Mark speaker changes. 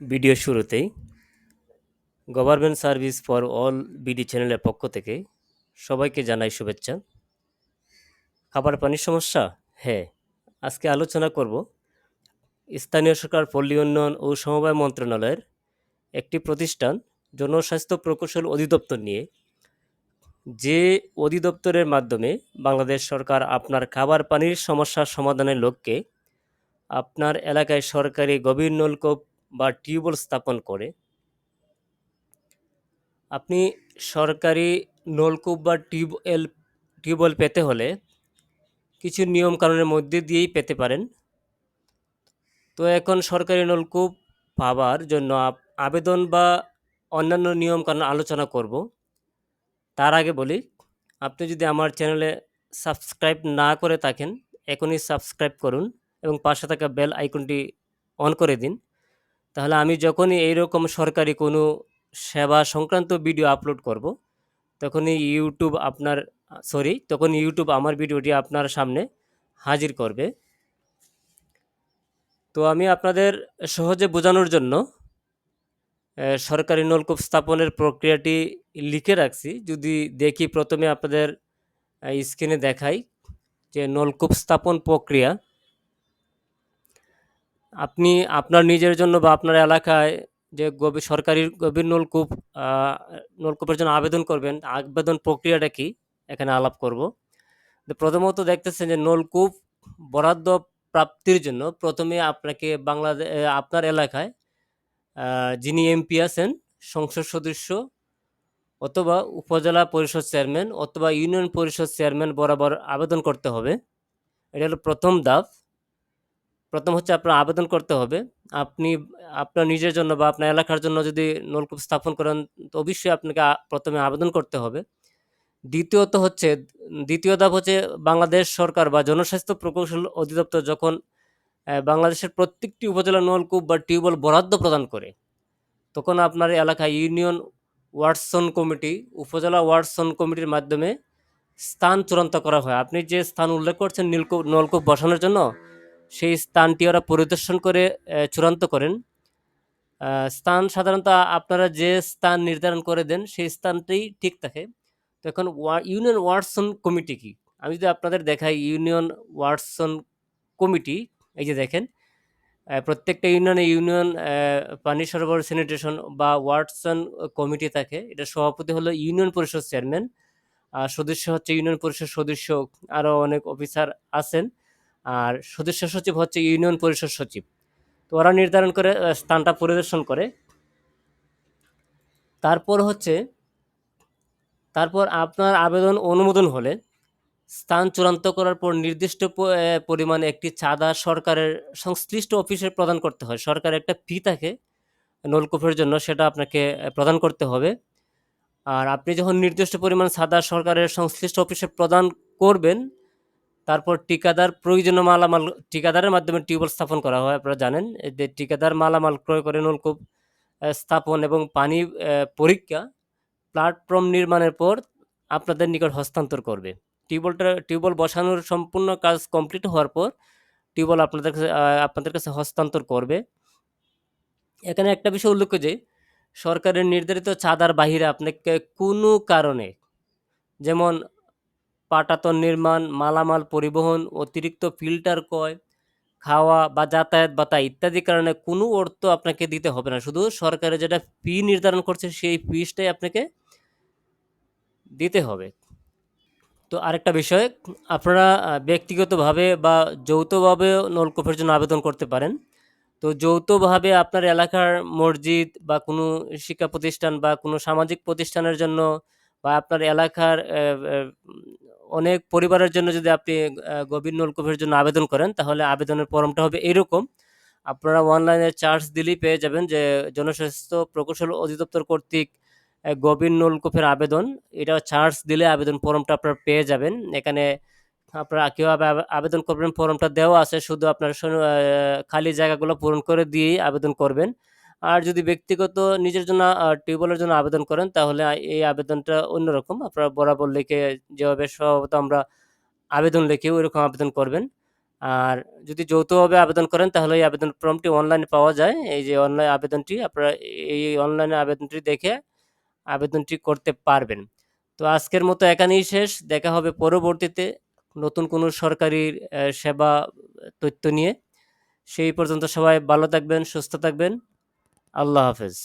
Speaker 1: Video শুরুতেই government service for all BD চ্যানেলের পক্ষ থেকে সবাইকে জানাই শুভেচ্ছা। খাবার পানির সমস্যা? হ্যাঁ আজকে আলোচনা করব স্থানীয় সরকার পল্লী উন্নয়ন ও সমবায় মন্ত্রণালয়ের একটি প্রতিষ্ঠান জনস্বাস্থ্য প্রকৌশল অধিদপ্তর নিয়ে। যে অধিদপ্তরের মাধ্যমে বাংলাদেশ সরকার আপনার খাবার পানির সমস্যা সমাধানের লক্ষ্যে আপনার এলাকায় সরকারি গভীর নলকূপ বা টিউবওয়েল স্থাপন করে, আপনি সরকারি নলকূপ বা টিউবওয়েল টিউবওয়েল পেতে হলে কিছু নিয়ম কানুনের মধ্যে দিয়েই পেতে পারেন। তো এখন সরকারি নলকূপ পাওয়ার জন্য আবেদন বা অন্যান্য নিয়ম কানুন আলোচনা করব। তার আগে বলি, আপনি যদি আমার চ্যানেলে সাবস্ক্রাইব না করে থাকেন, এখনই সাবস্ক্রাইব করুন এবং পাশে থাকা বেল আইকনটি অন করে দিন। তাহলে আমি যখনই এইরকম সরকারি কোনো সেবা সংক্রান্ত ভিডিও আপলোড করব, তখনই ইউটিউব আপনার সরি তখন ইউটিউব আমার ভিডিওটি আপনার সামনে হাজির করবে। তো আমি আপনাদের সহজে বোঝানোর জন্য সরকারি নলকূপ স্থাপনের প্রক্রিয়াটি লিখে রাখছি। যদি দেখি প্রথমে আপনাদের স্ক্রিনে দেখাই যে নলকূপ স্থাপন প্রক্রিয়া আপনি আপনার নিজের জন্য বা আপনার এলাকায় যে গভীর সরকারি গভীর নলকূপ নলকূপের জন্য আবেদন করবেন, আবেদন প্রক্রিয়াটা কি? এখানে আলাপ করব। প্রথমত দেখতেছেন যে নলকূপ বরাদ্দ প্রাপ্তির জন্য প্রথমে আপনাকে বাংলাদেশ আপনার এলাকায় যিনি এমপি আছেন, সংসদ সদস্য অথবা উপজেলা পরিষদ চেয়ারম্যান অথবা ইউনিয়ন পরিষদ চেয়ারম্যান বরাবর আবেদন করতে হবে। এটা হলো প্রথম ধাপ। প্রথম হচ্ছে আপনার আবেদন করতে হবে। আপনি আপনার নিজের জন্য বা আপনার এলাকার জন্য যদি নলকূপ স্থাপন করেন, তো অবশ্যই আপনাকে প্রথমে আবেদন করতে হবে। দ্বিতীয়ত হচ্ছে, দ্বিতীয় ধাপ হচ্ছে বাংলাদেশ সরকার বা জনস্বাস্থ্য প্রকৌশল অধিদপ্তর যখন বাংলাদেশের প্রত্যেকটি উপজেলা নলকূপ বা টিউবওয়েল বরাদ্দ প্রদান করে, তখন আপনার এলাকায় ইউনিয়ন ওয়ার্ডসন কমিটি, উপজেলা ওয়ার্ডসন কমিটির মাধ্যমে স্থান চূড়ান্ত করা হয়। আপনি যে স্থান উল্লেখ করছেন, নীলকূপ, নলকূপ বসানোর জন্য সেই স্থানটি ওরা পরিদর্শন করে চূড়ান্ত করেন। স্থান সাধারণত আপনারা যে স্থান নির্ধারণ করে দেন, সেই স্থানটাই ঠিক থাকে। তো এখন ইউনিয়ন ওয়ার্ডসন কমিটি কি? আমি যদি আপনাদের দেখাই, ইউনিয়ন ওয়ার্ডসন কমিটি, এই যে দেখেন প্রত্যেকটা ইউনিয়নে ইউনিয়ন পানি সরবরাহ স্যানিটেশন বা ওয়ার্ডসন কমিটি থাকে। এটা সভাপতি হলো ইউনিয়ন পরিষদ চেয়ারম্যান। আর সদস্য হচ্ছে ইউনিয়ন পরিষদ সদস্য আরও অনেক অফিসার আছেন। আর সদস্য সচিব হচ্ছে ইউনিয়ন পরিষদ সচিব। তো ওরা নির্ধারণ করে স্থানটা পরিদর্শন করে। তারপর হচ্ছে, তারপর আপনার আবেদন অনুমোদন হলে স্থান চূড়ান্ত করার পর নির্দিষ্ট পরিমাণে একটি চাঁদা সরকারের সংশ্লিষ্ট অফিসে প্রদান করতে হয়। সরকারের একটা ফি থাকে নলকূপের জন্য, সেটা আপনাকে প্রদান করতে হবে। আর আপনি যখন নির্দিষ্ট পরিমাণ চাঁদা সরকারের সংশ্লিষ্ট অফিসে প্রদান করবেন তারপর ঠিকাদার, প্রয়োজনীয় মালামাল, ঠিকাদারের মাধ্যমে টিউবওয়েল স্থাপন করা হয়, আপনারা জানেন। যে ঠিকাদার মালামাল ক্রয় করে নলকূপ স্থাপন এবং পানি পরীক্ষা, প্ল্যাটফর্ম নির্মাণের পর আপনাদের নিকট হস্তান্তর করবে। টিউবওয়েলটা, টিউবওয়েল বসানোর সম্পূর্ণ কাজ কমপ্লিট হওয়ার পর টিউবওয়েল আপনাদের কাছে আপনাদের কাছে হস্তান্তর করবে। এখানে একটা বিষয় উল্লেখ যে, সরকারের নির্ধারিত চাঁদার বাহিরে আপনাকে কোনো কারণে, যেমন পাটাতন নির্মাণ, মালামাল পরিবহন, অতিরিক্ত ফিল্টার ক্রয়, খাওয়া বা যাতায়াত ভাতা ইত্যাদি কারণে কোনো অর্থ আপনাকে দিতে হবে না। শুধু সরকারের যেটা ফি নির্ধারণ করছে সেই ফিসটাই আপনাকে দিতে হবে। তো আরেকটা বিষয়, আপনারা ব্যক্তিগতভাবে বা যৌথভাবে নলকূপের জন্য আবেদন করতে পারেন। তো যৌথভাবে আপনার এলাকার মসজিদ বা কোনো শিক্ষা প্রতিষ্ঠান বা কোনো সামাজিক প্রতিষ্ঠানের জন্য বা আপনার এলাকার অনেক পরিবারের জন্য যদি আপনি গভীর নলকূপের জন্য আবেদন করেন, তাহলে আবেদনের ফর্মটা হবে এরকম। আপনারা অনলাইনে চার্জ দিলেই পেয়ে যাবেন যে জনস্বাস্থ্য প্রকৌশল অধিদপ্তর কর্তৃক গভীর নলকূপের আবেদন। এটা চার্জ দিলে আবেদন ফর্মটা আপনারা পেয়ে যাবেন। এখানে আপনারা কীভাবে আবেদন করবেন, ফর্মটা দেওয়া আছে। শুধু আপনার খালি জায়গাগুলো পূরণ করে দিয়েই আবেদন করবেন। আর যদি ব্যক্তিগত নিজের জন্য টিউবওয়েলের জন্য আবেদন করেন, তাহলে এই আবেদনটা অন্যরকম। আপনারা বরাবর লিখে যেভাবে স্বভাবত আমরা আবেদন লিখি ওইরকম আবেদন করবেন। আর যদি যৌথভাবে আবেদন করেন, তাহলে এই আবেদন ফর্মটি অনলাইনে পাওয়া যায়। এই যে অনলাইন আবেদনটি, আপনারা এই অনলাইনে আবেদনটি দেখে আবেদনটি করতে পারবেন। তো আজকের মতো এখানেই শেষ। দেখা হবে পরবর্তীতে নতুন কোনো সরকারি সেবা, তথ্য নিয়ে। সেই পর্যন্ত সবাই ভালো থাকবেন, সুস্থ থাকবেন। আল্লাহ হাফেজ